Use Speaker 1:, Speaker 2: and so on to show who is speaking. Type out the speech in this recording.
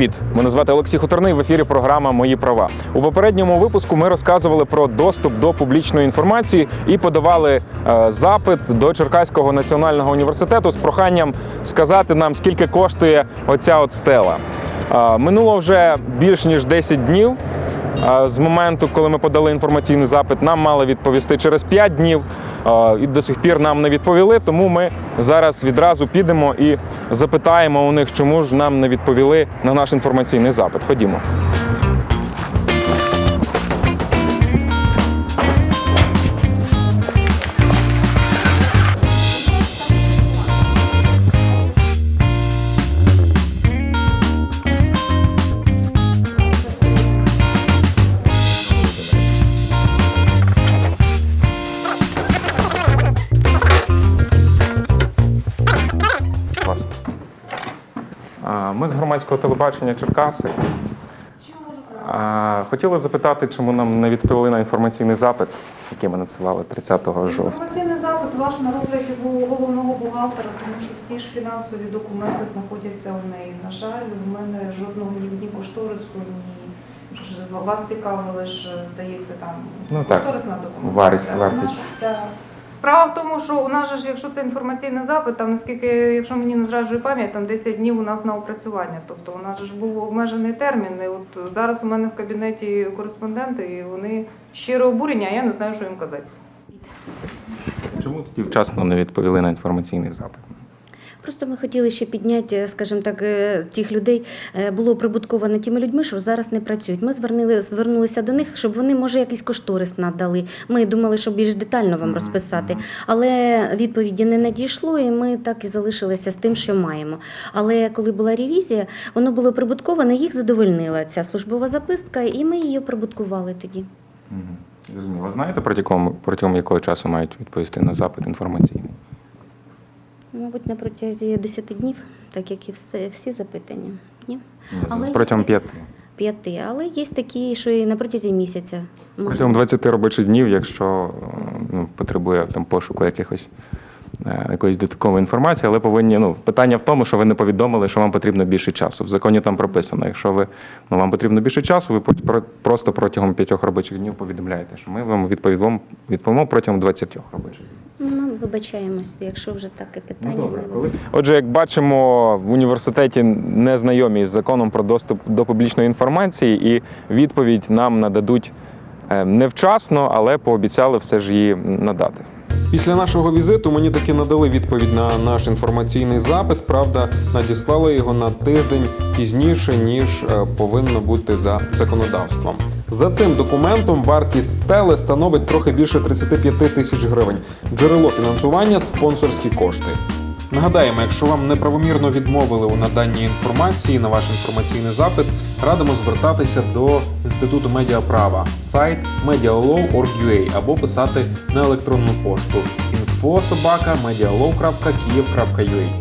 Speaker 1: Привіт! Мене звати Олексій Хуторний. В ефірі програма Мої права. У попередньому випуску ми розказували про доступ до публічної інформації і подавали е, запит до Черкаського національного університету з проханням сказати нам, скільки коштує оця от стела. Е, минуло вже більш ніж 10 днів. З моменту, коли ми подали інформаційний запит, нам мали відповісти через 5 днів. І до сих пір нам не відповіли, тому ми зараз відразу підемо і запитаємо у них, чому ж нам не відповіли на наш інформаційний запит. Ходімо. Ми з громадського телебачення Черкаси. Хотіли запитати, чому нам не відповіли на інформаційний запит, який ми надсилали 30 жовтня.
Speaker 2: Інформаційний запит ваш на розгляді у головного бухгалтера, тому що всі ж фінансові документи знаходяться у неї. На жаль, у мене жодного ні, ні кошторису, ні вас цікавили ж, здається, там
Speaker 1: Ну,
Speaker 2: кошторисна документація. А
Speaker 1: вартість.
Speaker 2: Справа в тому, що у нас ж, якщо це інформаційний запит, там наскільки, якщо мені не зраджує пам'ять, там 10 днів у нас на опрацювання. Тобто у нас ж був обмежений термін. І от зараз у мене в кабінеті кореспонденти, і вони щиро обурені, а я не знаю, що їм казати.
Speaker 1: Чому тоді вчасно не відповіли на інформаційний запит?
Speaker 3: Просто ми хотіли ще підняти, скажімо так, е, тих людей. Е, Було прибутковано тими людьми, що зараз не працюють. Ми звернили, звернулися до них, щоб вони, може, якийсь кошторис надали. Ми думали, що більш детально вам розписати. Але відповіді не надійшло, і ми так і залишилися з тим, що маємо. Але коли була ревізія, воно було прибутковано, їх задовольнила ця службова записка, і ми її оприбуткували тоді.
Speaker 1: Мгм. Зрозуміло. Ви знаєте, протягом, протягом якого часу мають відповісти на запит інформаційний?
Speaker 3: Мабуть, на протязі 10 днів, так як і всі, запитання. Ні?
Speaker 1: Ні,
Speaker 3: Але
Speaker 1: протягом п'яти.
Speaker 3: П'яти, але є такі, що і на протязі місяця.
Speaker 1: Протягом 20 робочих днів, якщо е, ну, потребує там пошуку якихось. е, Якоїсь додаткової інформації, але повинні ну питання в тому, що ви не повідомили, що вам потрібно більше часу. В законі там прописано. Якщо ви ну вам потрібно більше часу, ви просто протягом п'ятьох робочих днів повідомляєте, що ми вам відповімо, відповімо протягом 20 робочих днів.
Speaker 3: Ну, ми вибачаємось, якщо вже таке питання.
Speaker 1: Ну, добре, коли... Отже, як бачимо, в університеті не знайомі з законом про доступ до публічної інформації, і відповідь нам нададуть е, невчасно, але пообіцяли все ж її надати.
Speaker 4: Після нашого візиту мені таки надали відповідь на наш інформаційний запит. Правда, надіслали його на тиждень пізніше, ніж е, повинно бути за законодавством. За цим документом вартість стели становить трохи більше 35 тисяч гривень. Джерело фінансування спонсорські кошти. Нагадаємо, якщо вам неправомірно відмовили у наданні інформації на ваш інформаційний запит, радимо звертатися до Інституту медіаправа, сайт medialaw.org.ua або писати на електронну пошту infosobaka.medialaw.kiev.ua.